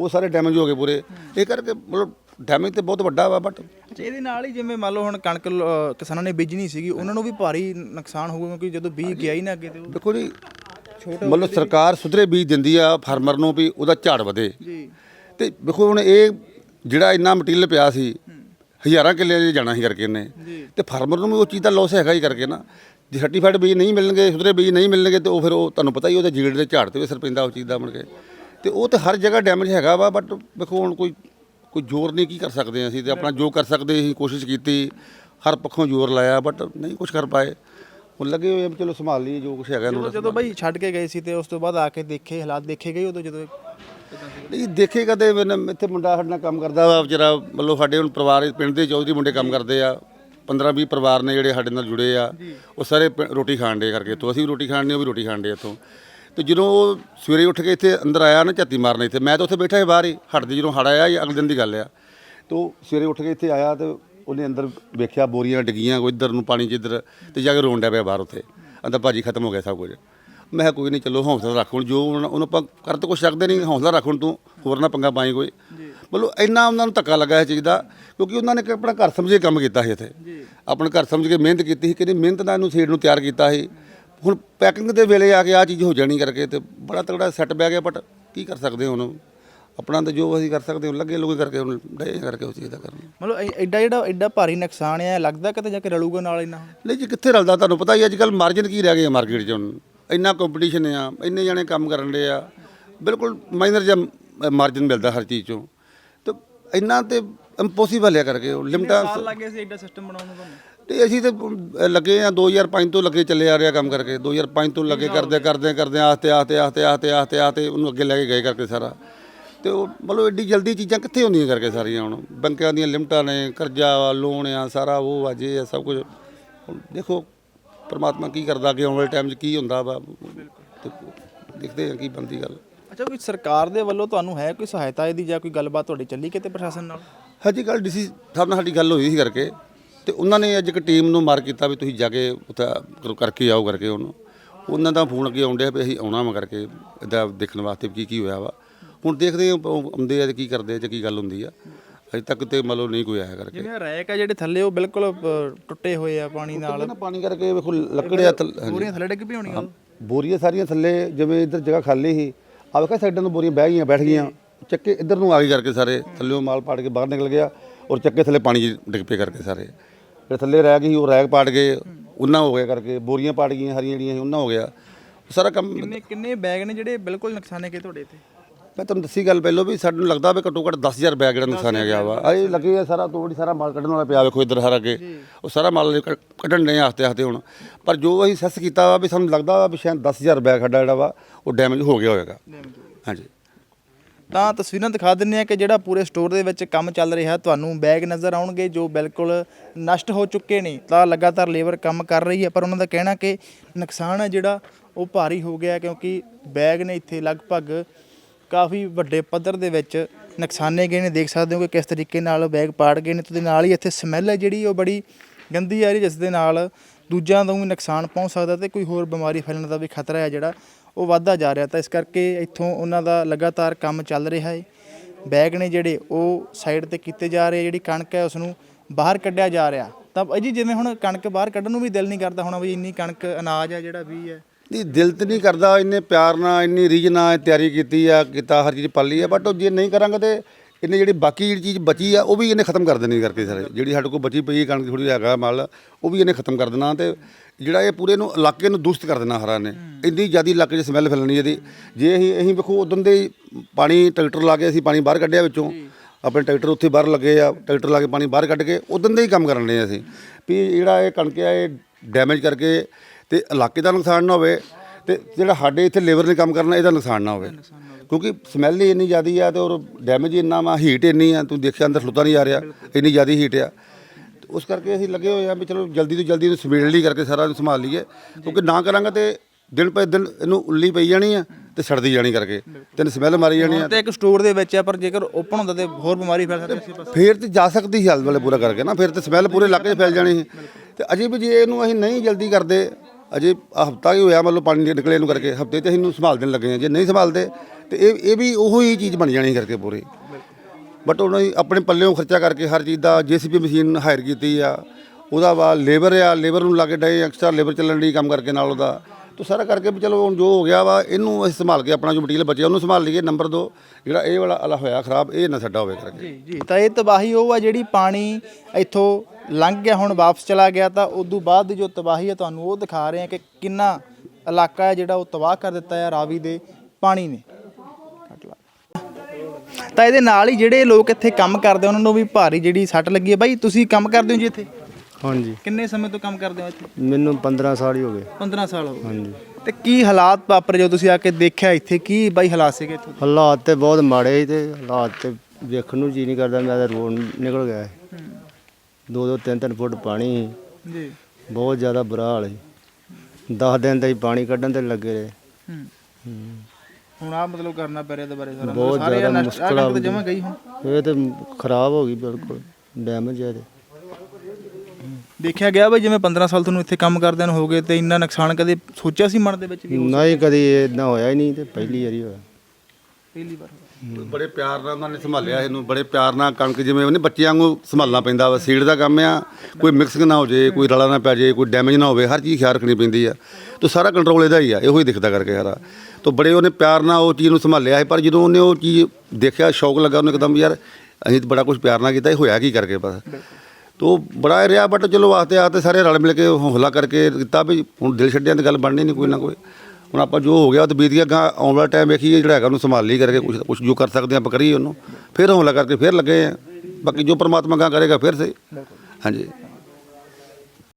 S1: ਉਹ ਸਾਰੇ ਡੈਮੇਜ ਹੋ ਗਏ ਪੂਰੇ। ਇਹ ਕਰਕੇ ਮਤਲਬ ਡੈਮੇਜ ਤੇ ਬਹੁਤ ਵੱਡਾ ਵਾ ਬਟ
S2: ਅੱਛਾ ਇਹਦੇ ਨਾਲ ਹੀ ਜਿਵੇਂ ਮੰਨ ਲਓ ਹੁਣ ਕਣਕ ਲ- ਕਿਸਾਨਾਂ ਨੇ ਬੀਜਣੀ ਸੀਗੀ ਉਹਨਾਂ ਨੂੰ ਵੀ ਭਾਰੀ ਨੁਕਸਾਨ ਹੋਊਗਾ ਕਿਉਂਕਿ ਜਦੋਂ ਬੀਜ ਗਿਆ ਹੀ ਨਾ ਅੱਗੇ ਤੇ ਉਹ
S1: ਦੇਖੋ ਜੀ ਮਤਲਬ ਸਰਕਾਰ ਸੁਧਰੇ ਬੀਜ ਦਿੰਦੀ ਆ ਫਾਰਮਰ ਨੂੰ ਵੀ ਉਹਦਾ ਝਾੜ ਵਧੇ।
S2: ਜੀ।
S1: ਤੇ ਵੇਖੋ ਹੁਣ ਇਹ ਜਿਹੜਾ ਇੰਨਾ ਮਟੀਰੀਅਲ ਪਿਆ ਸੀ ਹਜ਼ਾਰਾਂ ਕਿੱਲੇ ਦੇ ਜਾਣਾ ਸੀ ਕਰਕੇ ਇਹਨੇ। ਤੇ ਫਾਰਮਰ ਨੂੰ ਵੀ ਉਹ ਚੀਜ਼ ਦਾ ਲਾਸ ਹੈਗਾ ਹੀ ਕਰਕੇ ਨਾ। ਜੇ ਸਰਟੀਫਾਈਡ ਬੀਜ ਨਹੀਂ ਮਿਲਣਗੇ ਸੁਧਰੇ ਬੀਜ ਨਹੀਂ ਮਿਲਣਗੇ ਤੇ ਉਹ ਫਿਰ ਉਹ ਤੁਹਾਨੂੰ ਪਤਾ ਹੀ ਉਹਦੇ ਜੀੜ ਦੇ ਝਾੜ ਤੇ ਵੀ ਅਸਰ ਪੈਂਦਾ ਉਹ ਚੀਜ਼ ਦਾ ਮੁੜ ਕੇ। ਤੇ ਉਹ ਤੇ ਹਰ ਜਗ੍ਹਾ ਡੈਮੇਜ ਹੈਗਾ ਵਾ ਬਟ ਵੇਖੋ ਹੁਣ ਕੋਈ ਕੋਈ ਜ਼ੋਰ ਨਹੀਂ ਕੀ ਕਰ ਸਕਦੇ ਹਾਂ ਅਸੀਂ ਤੇ ਆਪਣਾ ਜੋ ਕਰ ਸਕਦੇ ਸੀ ਕੋਸ਼ਿਸ਼ ਕੀਤੀ ਹਰ ਪੱਖੋਂ ਜ਼ੋਰ ਲਾਇਆ ਬਟ ਨਹੀਂ ਕੁਝ ਕਰ ਪਾਏ। ਹੁਣ ਲੱਗੇ ਹੋਏ ਆ ਵੀ ਚਲੋ ਸੰਭਾਲ ਲਈਏ ਜੋ ਕੁਝ ਹੈਗਾ
S2: ਜਦੋਂ ਜਦੋਂ ਬਾਈ ਛੱਡ ਕੇ ਗਏ ਸੀ ਤੇ ਉਸ ਤੋਂ ਬਾਅਦ ਆ ਕੇ ਦੇਖੇ ਹਾਲਾਤ ਦੇਖੇ ਗਏ ਉਦੋਂ ਜਦੋਂ?
S1: ਨਹੀਂ ਦੇਖੇ ਕਦੇ ਮੈਨੂੰ ਇੱਥੇ ਮੁੰਡਾ ਸਾਡੇ ਨਾਲ ਕੰਮ ਕਰਦਾ ਵਾ ਵਿਚਾਰਾ ਮਤਲਬ ਸਾਡੇ ਹੁਣ ਪਰਿਵਾਰ ਪਿੰਡ ਦੇ ਚੌਧਰੀ ਮੁੰਡੇ ਕੰਮ ਕਰਦੇ ਆ 15 20 ਪਰਿਵਾਰ ਨੇ ਜਿਹੜੇ ਸਾਡੇ ਨਾਲ ਜੁੜੇ ਆ ਉਹ ਸਾਰੇ ਪਿੰ- ਰੋਟੀ ਖਾਣ ਦੇ ਕਰਕੇ ਤੋਂ ਅਸੀਂ ਵੀ ਰੋਟੀ ਖਾਣ ਨੇ ਉਹ ਵੀ ਰੋਟੀ ਖਾਣ ਦੇ ਇੱਥੋਂ। ਤੇ ਜਦੋਂ ਉਹ ਸਵੇਰੇ ਉੱਠ ਕੇ ਇੱਥੇ ਅੰਦਰ ਆਇਆ ਨਾ ਝੱਤੀ ਮਾਰਨ ਇੱਥੇ ਮੈਂ ਤਾਂ ਉੱਥੇ ਬੈਠਾ ਸੀ ਬਾਹਰ ਹੀ ਹਟਦੇ ਜਦੋਂ ਹੜ ਆਇਆ ਇਹ ਅਗਲੇ ਦਿਨ ਦੀ ਗੱਲ ਆ। ਤੋਂ ਸਵੇਰੇ ਉੱਠ ਕੇ ਇੱਥੇ ਆਇਆ ਤੇ ਉਹਨੇ ਅੰਦਰ ਵੇਖਿਆ ਬੋਰੀਆਂ ਡਿੱਗੀਆਂ ਕੋਈ ਇੱਧਰ ਨੂੰ ਪਾਣੀ 'ਚ ਇੱਧਰ ਤੇ ਜਾ ਕੇ ਰੋਣ ਡਿਆ ਪਿਆ ਬਾਹਰ ਉੱਥੇ। ਅੰਦਰ ਭਾਜੀ ਖਤਮ ਹੋ ਗਿਆ ਸਭ ਕੁਝ। ਮੈਂ ਕਿਹਾ ਕੋਈ ਨਹੀਂ ਚਲੋ ਹੌਸਲਾ ਰੱਖ ਹੁਣ ਜੋ ਉਹਨੂੰ ਆਪਾਂ ਕਰ ਤਾਂ ਕੁਛ ਸਕਦੇ ਨਹੀਂ ਹੌਸਲਾ ਰੱਖ ਹੁਣ ਤੂੰ ਹੋਰ ਨਾ ਪੰਗਾ ਪਾਈ ਕੋਈ। ਮਤਲਬ ਇੰਨਾ ਉਹਨਾਂ ਨੂੰ ਧੱਕਾ ਲੱਗਾ ਇਸ ਚੀਜ਼ ਦਾ ਕਿਉਂਕਿ ਉਹਨਾਂ ਨੇ ਆਪਣਾ ਘਰ ਸਮਝ ਕੇ ਕੰਮ ਕੀਤਾ ਸੀ ਇੱਥੇ। ਆਪਣਾ ਘਰ ਸਮਝ ਕੇ ਮਿਹਨਤ ਕੀਤੀ ਸੀ ਕਿੰਨੀ ਮਿਹਨਤ ਨਾਲ ਇਹਨੂੰ ਸੀਡ ਨੂੰ ਤਿਆਰ ਕੀਤਾ ਸੀ। ਹੁਣ ਪੈਕਿੰਗ ਦੇ ਵੇਲੇ ਆ ਕੇ ਆ ਚੀਜ਼ ਹੋ ਜਾਣੀ ਕਰਕੇ ਤੇ ਬੜਾ ਤਗੜਾ ਸੈੱਟ ਬਹਿ ਗਿਆ ਬਟ ਕੀ ਕਰ ਸਕਦੇ ਹੁਣ? ਆਪਣਾ ਤਾਂ ਜੋ ਅਸੀਂ ਕਰ ਸਕਦੇ ਹਾਂ ਲੱਗੇ ਲੋਗੇ ਕਰਕੇ ਹੁਣ ਡੇ ਕਰਕੇ ਉਸ ਚੀਜ਼ ਦਾ ਕਰਨ।
S2: ਮਤਲਬ ਐ- ਐਡਾ ਜਿਹੜਾ ਐਡਾ ਭਾਰੀ ਨੁਕਸਾਨ ਹੈ ਲੱਗਦਾ ਕਿਤੇ ਜਾ ਕੇ ਰਲੂਗਾ ਨਾਲ ਇਹਨਾਂ
S1: ਨਹੀਂ ਜੀ ਕਿੱਥੇ ਰਲਦਾ ਤੁਹਾਨੂੰ ਪਤਾ ਹੀ ਅੱਜ ਕੱਲ ਮਾਰਜਨ ਕੀ ਰਹਿ ਗਿਆ ਮਾਰਕੀਟ 'ਚ ਹੁਣ? ਇੰਨਾ ਕੰਪੀਟੀਸ਼ਨ ਆ ਇੰਨੇ ਜਾਣੇ ਕੰਮ ਕਰਨ ਦੇ ਆ। ਬਿਲਕੁਲ ਮਾਈਨਰ ਜਿਹਾ ਮਾਰਜਨ ਮਿਲਦਾ ਹਰ ਚੀਜ਼ 'ਚੋਂ। ਤੇ ਇੰਨਾ ਤੇ ਇੰਪੋਸੀਬਲ ਹੈ ਕਰਕੇ ਲਿਮਟਾਂ
S2: ਸਾਲ ਲੱਗੇ ਸੀ ਐਡਾ ਸਿਸਟਮ ਬਣਾਉਣ ਨੂੰ ਤੁਹਾਨੂੰ?
S1: ਤੇ ਅਸੀਂ ਤੇ ਲੱਗੇ ਆ 2005 ਤੋਂ ਲੱਗੇ ਚੱਲੇ ਆ ਰਿਹਾ ਕੰਮ ਕਰਕੇ। 2005 ਤੋਂ ਲੱਗੇ ਕਰਦੇ ਕਰਦੇ ਕਰਦੇ ਆਸਤੇ ਆਸਤੇ ਆਸਤੇ ਆਸਤੇ ਆਸਤੇ ਆਸਤੇ ਉਹਨੂੰ ਅੱਗੇ ਲੈ ਕੇ ਗਏ ਕਰਕੇ ਸਾਰਾ। ਤੇ ਉਹ ਮਤਲਬ ਐਡੀ ਜਲਦੀ ਚੀਜ਼ਾਂ ਕਿੱਥੇ ਹੁੰਦੀਆਂ ਕਰਕੇ ਸਾਰੀਆਂ ਹੁਣ? ਬੈਂਕਾਂ ਦੀਆਂ ਲਿਮਟਾਂ ਨੇ ਕਰਜ਼ਾ ਵਾ ਲੋਨ ਆ ਸਾਰਾ ਉਹ ਆ ਜੇ ਆ ਸਭ ਕੁਝ। ਹੁਣ ਦੇਖੋ ਪ੍ਰਮਾਤਮਾ ਕੀ ਕਰਦਾ ਅੱਗੇ ਆਉਣ ਵਾਲੇ ਟਾਈਮ 'ਚ ਕੀ ਹੁੰਦਾ ਵਾ। ਦੇਖਦੇ ਆ ਕੀ ਬਣਦੀ ਗੱਲ।
S2: ਅੱਛਾ ਕੋਈ ਸਰਕਾਰ ਦੇ ਵੱਲੋਂ ਤੁਹਾਨੂੰ ਹੈ ਕੋਈ ਸਹਾਇਤਾ ਇਹਦੀ ਜਾਂ ਕੋਈ ਗੱਲਬਾਤ ਤੁਹਾਡੀ ਚੱਲੀ ਕਿਤੇ ਪ੍ਰਸ਼ਾਸਨ ਨਾਲ?
S1: ਹਜੀ ਕੱਲ ਡੀਸੀ ਸਾਹਿਬ ਨਾਲ ਸਾਡੀ ਗੱਲ ਹੋਈ ਸੀ ਕਰਕੇ। ਤੇ ਉਹਨਾਂ ਨੇ ਅੱਜ ਇੱਕ ਟੀਮ ਨੂੰ ਮਾਰ ਕੀਤਾ ਵੀ ਤੁਸੀਂ ਜਾ ਕੇ ਉੱਥੇ ਕਰ- ਕਰਕੇ ਆਓ ਕਰਕੇ ਉਹਨੂੰ। ਉਹਨਾਂ ਦਾ ਫੋਨ ਅੱਗੇ ਆਉਂਦੇ ਵੀ ਅਸੀਂ ਆਉਣਾ ਵਾ ਕਰਕੇ ਇਹਦਾ ਦੇਖਣ ਵਾਸਤੇ ਕੀ ਕੀ ਹੋਇਆ ਵਾ। ਹੁਣ ਦੇਖਦੇ ਉਹ ਆਉਂਦੇ ਆ ਤੇ ਕੀ ਕਰਦੇ ਆ ਤੇ ਕੀ ਗੱਲ ਹੁੰਦੀ ਆ। ਅਜੇ ਤੱਕ ਤੇ ਮੰਨ ਲਓ ਨਹੀਂ ਕੋਈ ਆਇਆ ਕਰਕੇ।
S2: ਜਿਵੇਂ ਰੈਕ ਆ ਜਿਹੜੇ ਥੱਲੇ ਉਹ ਬਿਲਕੁਲ ਟੁੱਟੇ ਹੋਏ ਆ ਪਾਣੀ ਨਾਲ।
S1: ਨਾ ਪਾਣੀ ਕਰਕੇ ਵੇਖੋ ਲੱਕੜਿਆ।
S2: ਪੂਰੀਆਂ ਥੱਲੇ ਡਿੱਗ ਪਈ ਹੋਣੀਆਂ।
S1: ਬੋਰੀਆਂ ਸਾਰੀਆਂ ਥੱਲੇ ਜਿਵੇਂ ਇੱਧਰ ਜਗ੍ਹਾ ਖਾਲੀ ਸੀ। ਆ ਵੇਖਿਆ ਸਾਈਡਾਂ ਤੋਂ ਬੋਰੀਆਂ ਬਹਿ ਗਈਆਂ ਬੈਠ ਗਈਆਂ। ਚੱਕੇ ਇੱਧਰ ਨੂੰ ਆ ਗਏ ਕਰਕੇ ਸਾਰੇ ਥੱਲੇੋਂ ਮਾਲ ਪਾੜ ਕੇ ਬਾਹਰ ਨਿਕਲ ਗਿਆ ਔਰ ਚੱਕੇ ਥੱਲੇ ਪਾਣੀ ਡਿੱਗ ਪਏ ਕਰਕੇ ਸਾਰੇ। ਜਿਹੜੇ ਥੱਲੇ ਰਹਿ ਸੀ ਉਹ ਰੈਕ ਪਾੜ ਗਏ ਉਹਨਾਂ ਹੋ ਗਿਆ ਕਰਕੇ ਬੋਰੀਆਂ ਪਾੜ ਗਈਆਂ ਹਰੀਆਂ ਜਿਹੜੀਆਂ ਸੀ ਉਹਨਾਂ ਹੋ ਗਿਆ। ਸਾਰਾ ਕੰਮ
S2: ਕਿੰਨੇ ਕਿੰਨੇ ਬੈਗ ਨੇ ਜਿਹੜੇ ਬਿਲਕੁਲ ਨੁਕਸਾਨੇ ਗਏ ਤੁਹਾਡੇ ਇੱਥੇ?
S1: ਮੈਂ ਤੁਹਾਨੂੰ ਦੱਸੀ ਗੱਲ ਪਹਿਲਾਂ ਵੀ ਸਾਨੂੰ ਲੱਗਦਾ ਵੀ ਘੱਟੋ ਘੱਟ 10000 ਬੈਗ ਜਿਹੜਾ ਨੁਕਸਾਨਿਆ ਗਿਆ ਵਾ। ਇਹ ਲੱਗੇ ਆ ਸਾਰਾ ਤੋੜੀ ਸਾਰਾ ਮਾਲ ਕੱਢਣ ਵਾਲਾ ਪਿਆ ਵੇਖੋ ਇੱਧਰ ਹਰ ਅੱਗੇ। ਉਹ ਸਾਰਾ ਮਾਲ ਕ- ਕੱਢਣ ਨੇ ਆਸਤੇ ਆਸਤੇ ਹੁਣ। ਪਰ ਜੋ ਅਸੀਂ ਸੈਸ ਕੀਤਾ ਵਾ ਵੀ ਸਾਨੂੰ ਲੱਗਦਾ ਵਾ ਵੀ ਸ਼ਾਇਦ 10000 ਬੈਗ ਸਾਡਾ ਜਿਹੜਾ ਵਾ ਉਹ ਡੈਮੇਜ ਹੋ ਗਿਆ ਹੋਵੇਗਾ ਹਾਂਜੀ।
S2: ਤਾਂ ਤਸਵੀਰਾਂ ਦਿਖਾ ਦਿੰਨੇ ਆ ਕਿ ਜਿਹੜਾ ਪੂਰੇ ਸਟੋਰ ਦੇ ਵਿੱਚ ਕੰਮ ਚੱਲ ਰਿਹਾ, ਤੁਹਾਨੂੰ ਬੈਗ ਨਜ਼ਰ ਆਉਣਗੇ ਜੋ ਬਿਲਕੁਲ ਨਸ਼ਟ ਹੋ ਚੁੱਕੇ ਨੇ, ਤਾਂ ਲਗਾਤਾਰ ਲੇਬਰ ਕੰਮ ਕਰ ਰਹੀ ਹੈ। ਪਰ ਉਹਨਾਂ ਦਾ ਕਹਿਣਾ ਕਿ ਨੁਕਸਾਨ ਹੈ ਜਿਹੜਾ, ਉਹ ਭਾਰੀ ਹੋ ਗਿਆ ਕਿਉਂਕਿ ਬੈਗ ਨੇ ਇੱਥੇ ਲਗਭਗ ਕਾਫੀ ਵੱਡੇ ਪੱਧਰ ਦੇ ਵਿੱਚ ਨੁਕਸਾਨੇ ਗਏ ਨੇ। ਦੇਖ ਸਕਦੇ ਹੋ ਕਿ ਕਿਸ ਤਰੀਕੇ ਨਾਲ ਬੈਗ ਪਾੜ ਗਏ ਨੇ ਤੇ ਨਾਲ ਹੀ ਇੱਥੇ ਸਮੈਲ ਹੈ ਜਿਹੜੀ, ਉਹ ਬੜੀ ਗੰਦੀ ਆ ਰਹੀ ਜਿਸ ਦੇ ਨਾਲ ਦੂਜਿਆਂ ਨੂੰ ਵੀ ਨੁਕਸਾਨ ਪਹੁੰਚ ਸਕਦਾ ਤੇ ਕੋਈ ਹੋਰ ਬਿਮਾਰੀ ਫੈਲਣ ਦਾ ਵੀ ਖਤਰਾ ਹੈ ਜਿਹੜਾ ਉਹ ਵੱਧਦਾ ਜਾ ਰਿਹਾ। ਤਾਂ ਇਸ ਕਰਕੇ ਇੱਥੋਂ ਉਹਨਾਂ ਦਾ ਲਗਾਤਾਰ ਕੰਮ ਚੱਲ ਰਿਹਾ ਹੈ ਬੈਗ ਨੇ ਜਿਹੜੇ ਉਹ ਸਾਈਡ ਤੇ ਕੀਤੇ ਜਾ ਰਹੇ ਜਿਹੜੀ ਕਣਕ ਹੈ ਉਸ ਨੂੰ ਬਾਹਰ ਕੱਢਿਆ ਜਾ ਰਿਹਾ। ਤਾਂ ਅਜੀ ਜਿਵੇਂ ਹੁਣ ਕਣਕ ਬਾਹਰ ਕੱਢਣ ਨੂੰ ਵੀ ਦਿਲ ਨਹੀਂ ਕਰਦਾ ਹੁਣ ਵੀ ਇੰਨੀ ਕਣਕ ਅਨਾਜ ਹੈ ਜਿਹੜਾ ਵੀ ਹੈ।
S1: ਨਹੀਂ, ਦਿਲ ਤੇ ਨਹੀਂ ਕਰਦਾ, ਇੰਨੇ ਪਿਆਰ ਨਾਲ, ਇੰਨੀ ਰੀਝ ਨਾਲ ਤਿਆਰੀ ਕੀਤੀ ਆ, ਕੀਤਾ, ਹਰ ਚੀਜ਼ ਪਾਲੀ ਆ ਬਟ ਉਹ ਜੇ ਨਹੀਂ ਕਰਾਂਗੇ ਤੇ ਇਹਨੇ ਜਿਹੜੀ ਬਾਕੀ ਜਿਹੜੀ ਚੀਜ਼ ਬਚੀ ਆ, ਉਹ ਵੀ ਇਹਨੇ ਖਤਮ ਕਰ ਦੇਣੀ ਕਰਕੇ ਸਾਰੇ। ਜਿਹੜੀ ਸਾਡੇ ਕੋਲ ਬਚੀ ਪਈ ਕਣਕ ਥੋੜੀ ਹੈਗਾ ਮਾਲ, ਉਹ ਵੀ ਇਹਨੇ ਖਤਮ ਕਰ ਦੇਣਾ ਤੇ ਜਿਹੜਾ ਇਹ ਪੂਰੇ ਨੂੰ ਇਲਾਕੇ ਨੂੰ ਦੁਸਤ ਕਰ ਦੇਣਾ ਹਰਾ ਨੇ। ਇੰਨੀ ਜ਼ਿਆਦੀ ਇਲਾਕੇ 'ਚ ਸਮੈਲ ਫੈਲਣੀ ਇਹਦੀ। ਜੇ ਅਸੀਂ ਅਸੀਂ ਵੇਖੋ ਉਦੋਂ ਦੇ ਹੀ ਪਾਣੀ ਟਰੈਕਟਰ ਲਾ ਕੇ ਅਸੀਂ ਪਾਣੀ ਬਾਹਰ ਕੱਢਿਆ ਵਿੱਚੋਂ। ਆਪਣੇ ਟਰੈਕਟਰ ਉੱਥੇ ਬਾਹਰ ਲੱਗੇ ਆ ਟਰੈਕਟਰ ਲਾ ਕੇ ਪਾਣੀ ਬਾਹਰ ਕੱਢ ਕੇ ਉਦੋਂ ਦੇ ਹੀ ਕੰਮ ਕਰਨ ਰਹੇ ਅਸੀਂ। ਵੀ ਜਿਹੜਾ ਇਹ ਕਣਕ ਆ ਇਹ ਡੈਮੇਜ ਕਰਕੇ ਤੇ ਇਲਾਕੇ ਦਾ ਨੁਕਸਾਨ ਨਾ ਹੋਵੇ ਤੇ ਜਿਹੜਾ ਸਾਡੇ ਇੱਥੇ ਲੇਬਰ ਨੇ ਕੰਮ ਕਰਨਾ ਇਹਦਾ ਨੁਕਸਾਨ ਨਾ ਹੋਵੇ। ਕਿਉਂਕਿ ਸਮੈਲ ਹੀ ਇੰਨੀ ਜ਼ਿਆਦੀ ਆ ਤੇ ਔਰ ਡੈਮੇਜ ਇੰਨਾ ਵਾ ਹੀਟ ਇੰਨੀ ਆ ਤੂੰ ਦੇਖਿਆ ਅੰਦਰ ਖਲੋਤਾ ਨਹੀਂ ਆ ਰਿਹਾ ਇੰਨੀ ਜ਼ਿਆਦੀ ਹੀਟ ਆ। ਉਸ ਕਰਕੇ ਅਸੀਂ ਲੱਗੇ ਹੋਏ ਆ ਵੀ ਚਲੋ ਜਲਦੀ ਤੋਂ ਜਲਦੀ ਇਹਨੂੰ ਲਈ ਕਰਕੇ ਸਾਰਾ ਸੰਭਾਲ ਲਈਏ। ਕਿਉਂਕਿ ਨਾ ਕਰਾਂਗੇ ਤੇ ਦਿਨ ਪਏ ਦਿਨ ਇਹਨੂੰ ਉੱਲੀ ਪਈ ਜਾਣੀ ਆ ਤੇ ਸੜਦੀ ਜਾਣੀ ਕਰਕੇ। ਤੇ ਸਮੈਲ ਮਾਰੀ ਜਾਣੀ ਆ।
S2: ਤੇ ਇੱਕ ਸਟੋਰ ਦੇ ਵਿੱਚ ਹੈ ਪਰ ਜੇਕਰ ਓਪਨ ਹੁੰਦਾ ਤੇ ਹੋਰ ਬਿਮਾਰੀ ਫੈਲ ਸਕਦੀ ਸੀ
S1: ਫੇਰ ਤੇ ਜਾ ਸਕਦੀ ਸੀ ਹੱਲ ਵਾਲੇ ਪੂਰਾ ਕਰਕੇ ਨਾ ਫਿਰ ਤੇ ਸਮੈਲ ਪੂਰੇ ਇਲਾਕੇ 'ਚ ਫੈਲ ਜਾਣੀ ਸੀ। ਤੇ ਅਜੇ ਵੀ ਜੇ ਇਹਨੂੰ ਅਸੀਂ ਨਹੀਂ ਜਲਦੀ ਕਰਦੇ ਅਜੇ ਹਫਤਾ ਹੀ ਹੋਇਆ ਮਤਲਬ ਪਾਣੀ ਨਿਕਲੇ ਇਹਨੂੰ ਕਰਕੇ ਹਫ਼ਤੇ ਤੇ ਅਸੀਂ ਇਹਨੂੰ ਸੰਭਾਲ ਦੇਣ ਲੱਗੇ ਆ। ਜੇ ਨਹੀਂ ਸੰਭਾਲਦੇ ਤੇ ਇਹ ਇਹ ਵੀ ਉਹੋ ਹੀ ਚੀਜ਼ ਬਣ ਜਾਣੀ ਕਰਕੇ ਪੂਰੀ। ਬਟ ਉਹਨਾਂ ਹੀ ਆਪਣੇ ਪੱਲਿਓਂ ਖਰਚਾ ਕਰਕੇ ਹਰ ਚੀਜ਼ ਦਾ ਜੀਸੀਪੀ ਮਸ਼ੀਨ ਹਾਇਰ ਕੀਤੀ ਆ। ਉਹਦਾ ਵਾ ਲੇਬਰ ਆ ਲੇਬਰ ਨੂੰ ਲਾ ਕੇ ਡਏ ਐਕਸਟਰਾ ਲੇਬਰ ਚੱਲਣ ਦੀ ਕੰਮ ਕਰਕੇ ਨਾਲ ਉਹਦਾ। ਤੋ ਸਾਰਾ ਕਰਕੇ ਵੀ ਚਲੋ ਹੁਣ ਜੋ ਹੋ ਗਿਆ ਵਾ ਇਹਨੂੰ ਅਸੀਂ ਸੰਭਾਲ ਕੇ ਆਪਣਾ ਜੋ ਮਟੀਰੀਅਲ ਬਚਿਆ ਉਹਨੂੰ ਸੰਭਾਲ ਲਈਏ ਨੰਬਰ 2 ਜਿਹੜਾ ਇਹ ਵਾਲਾ ਅਲਾ ਹੋਇਆ ਖਰਾਬ ਇਹ ਨਾ ਸਾਡਾ ਹੋਵੇ ਕਰਕੇ।
S2: ਜੀ ਜੀ ਤਾਂ ਇਹ ਤਬਾਹੀ ਉਹ ਆ ਜਿਹੜੀ ਪਾਣੀ ਇੱਥੋਂ ਲੰਘ ਗਿਆ ਹੁਣ ਵਾਪਸ ਚਲਾ ਗਿਆ ਤਾਂ ਉਦੋਂ ਬਾਅਦ ਦੀ ਜੋ ਤਬਾਹੀ ਹੈ ਤੁਹਾਨੂੰ ਉਹ ਦਿਖਾ ਰਹੇ ਆ ਕਿ ਕਿੰਨਾ ਇਲਾਕਾ ਹੈ ਜਿਹੜਾ ਉਹ ਤਬਾਹ ਕਰ ਦਿੱਤਾ ਹੈ ਰਾਵੀ ਦੇ ਪਾਣੀ ਨੇ। ਤਾਂ ਇਹਦੇ ਨਾਲ ਹੀ ਜਿਹੜੇ ਲੋਕ ਇੱਥੇ ਕੰਮ ਕਰਦੇ ਆ, ਉਹਨਾਂ ਨੂੰ ਵੀ ਭਾਰੀ ਜਿਹੜੀ ਸੱਟ ਲੱਗੀ ਹੈ ਬਾਈ ਤੁਸੀਂ ਕੰਮ ਕਰਦੇ ਹੋ ਜੀ ਇੱਥੇ?
S3: ਹਾਂਜੀ।
S2: ਕਿੰਨੇ ਸਮੇਂ ਤੋਂ ਕੰਮ ਕਰਦੇ ਹੋ ਇੱਥੇ?
S3: ਮੈਨੂੰ 15 ਸਾਲ ਹੀ ਹੋ ਗਏ।
S2: 15 ਸਾਲ ਹੋ ਗਏ।
S3: ਹਾਂਜੀ।
S2: ਤੇ ਕੀ ਹਾਲਾਤ ਵਾਪਰੇ ਜੋ ਤੁਸੀਂ ਆ ਕੇ ਦੇਖਿਆ ਇੱਥੇ? ਕੀ ਬਾਈ ਹਾਲਾਤ ਸੀਗੇ ਇੱਥੇ
S3: ਹਾਲਾਤ ਤੇ ਬਹੁਤ ਮਾੜੇ ਸੀ ਤੇ ਹਾਲਾਤ ਤੇ ਵੇਖਣ ਨੂੰ ਜੀ ਨਹੀਂ ਕਰਦਾ ਮੈਂ ਤਾਂ ਰੋਣ ਨਿਕਲ ਗਿਆ ਸੀ। ਦੋ ਦੋ ਤਿੰਨ ਤਿੰਨ ਫੁੱਟ ਪਾਣੀ ਸੀ।
S2: ਜੀ।
S3: ਬਹੁਤ ਜ਼ਿਆਦਾ ਬੁਰਾ ਹਾਲ ਸੀ। 10 ਦਿਨ ਦਾ ਹੀ ਪਾਣੀ ਕੱਢਣ ਤੇ ਲੱਗੇ ਰਹੇ।
S2: ਹੂੰ।
S3: ਹੂੰ।
S2: ਹੁਣ ਆ ਮਤਲਬ ਕਰਨਾ ਪੈ ਰਿਹਾ ਦੁਬਾਰੇ ਸਾਰਾ।
S3: ਬਹੁਤ ਜ਼ਿਆਦਾ ਮੁਸ਼ਕਲ
S2: ਤਾਂ ਜਮਾਂ ਗਈ ਹੁਣ।
S3: ਇਹ ਤੇ ਖਰਾਬ ਹੋ ਗਈ ਬਿਲਕੁਲ। ਡੈਮੇਜ ਹੈ ਤੇ
S2: ਦੇਖਿਆ ਗਿਆ ਬਈ ਜਿਵੇਂ 15 ਸਾਲ ਤੁਹਾਨੂੰ ਇੱਥੇ ਕੰਮ ਕਰਦਿਆਂ ਨੂੰ ਹੋ ਗਏ ਤੇ ਇੰਨਾ ਨੁਕਸਾਨ ਕਦੇ ਸੋਚਿਆ ਸੀ ਮਨ ਦੇ ਵਿੱਚ ਵੀ
S3: ਨਹੀਂ ਕਦੀ ਇਦਾਂ ਹੋਇਆ ਹੀ ਨਹੀਂ ਤੇ ਪਹਿਲੀ ਵਾਰੀ ਹੋਇਆ।
S2: ਪਹਿਲੀ ਵਾਰ
S1: ਬੜੇ ਪਿਆਰ ਨਾਲ ਉਹਨਾਂ ਨੇ ਸੰਭਾਲਿਆ ਇਹਨੂੰ ਬੜੇ ਪਿਆਰ ਨਾਲ ਕਣਕ ਜਿਵੇਂ ਉਹਨੇ ਬੱਚਿਆਂ ਵਾਂਗੂ ਸੰਭਾਲਣਾ ਪੈਂਦਾ ਵਾ ਸੀਡ ਦਾ ਕੰਮ ਆ ਕੋਈ ਮਿਕਸਿੰਗ ਨਾ ਹੋ ਜੇ ਕੋਈ ਰਲਾ ਨਾ ਪੈ ਜੇ ਕੋਈ ਡੈਮੇਜ ਨਾ ਹੋਵੇ ਹਰ ਚੀਜ਼ ਖਿਆਲ ਰੱਖਣੀ ਪੈਂਦੀ ਆ। ਤਾਂ ਸਾਰਾ ਕੰਟਰੋਲ ਇਹਦਾ ਹੀ ਆ ਇਹੋ ਹੀ ਦਿਖਦਾ ਕਰਕੇ ਸਾਰਾ। ਤਾਂ ਬੜੇ ਉਹਨੇ ਪਿਆਰ ਨਾਲ ਉਹ ਚੀਜ਼ ਨੂੰ ਸੰਭਾਲਿਆ ਹੈ ਪਰ ਜਦੋਂ ਉਹਨੇ ਉਹ ਚੀਜ਼ ਦੇਖਿਆ ਸ਼ੌਕ ਲੱਗਾ ਉਹਨੇ ਇੱਕਦਮ ਯਾਰ ਅਸੀਂ ਤਾਂ ਬੜਾ ਕੁਝ ਪਿਆਰ ਨਾਲ ਕੀਤਾ ਇਹ ਹੋਇਆ ਕੀ ਕਰਕੇ ਬਸ? ਤੋ ਬੜਾ ਹੀ ਰਿਹਾ ਬਟ ਚਲੋ ਵਾਸਤੇ ਆਤੇ ਸਾਰੇ ਰਲ ਮਿਲ ਕੇ ਹੌਸਲਾ ਕਰਕੇ ਕੀਤਾ ਵੀ ਹੁਣ ਦਿਲ ਛੱਡਿਆਂ ਦੀ ਗੱਲ ਬਣਨੀ ਨਹੀਂ ਕੋਈ ਨਾ ਕੋਈ। ਹੁਣ ਆਪਾਂ ਜੋ ਹੋ ਗਿਆ ਉਹ ਤੇ ਬੀਤ ਗਿਆ ਗਾ ਆਉਣ ਵਾਲਾ ਟਾਈਮ ਵੇਖੀਏ ਜਿਹੜਾ ਹੈਗਾ ਉਹਨੂੰ ਸੰਭਾਲ ਲਈ ਕਰਕੇ ਕੁਝ ਕੁਝ ਜੋ ਕਰ ਸਕਦੇ ਹਾਂ ਆਪਾਂ ਕਰੀਏ ਉਹਨੂੰ। ਫਿਰ ਹੌਸਲਾ ਕਰਕੇ ਫਿਰ ਲੱਗੇ ਆ। ਬਾਕੀ ਜੋ ਪ੍ਰਮਾਤਮਾ ਗਾ ਕਰੇਗਾ ਫਿਰ ਸਹੀ। ਹਾਂਜੀ।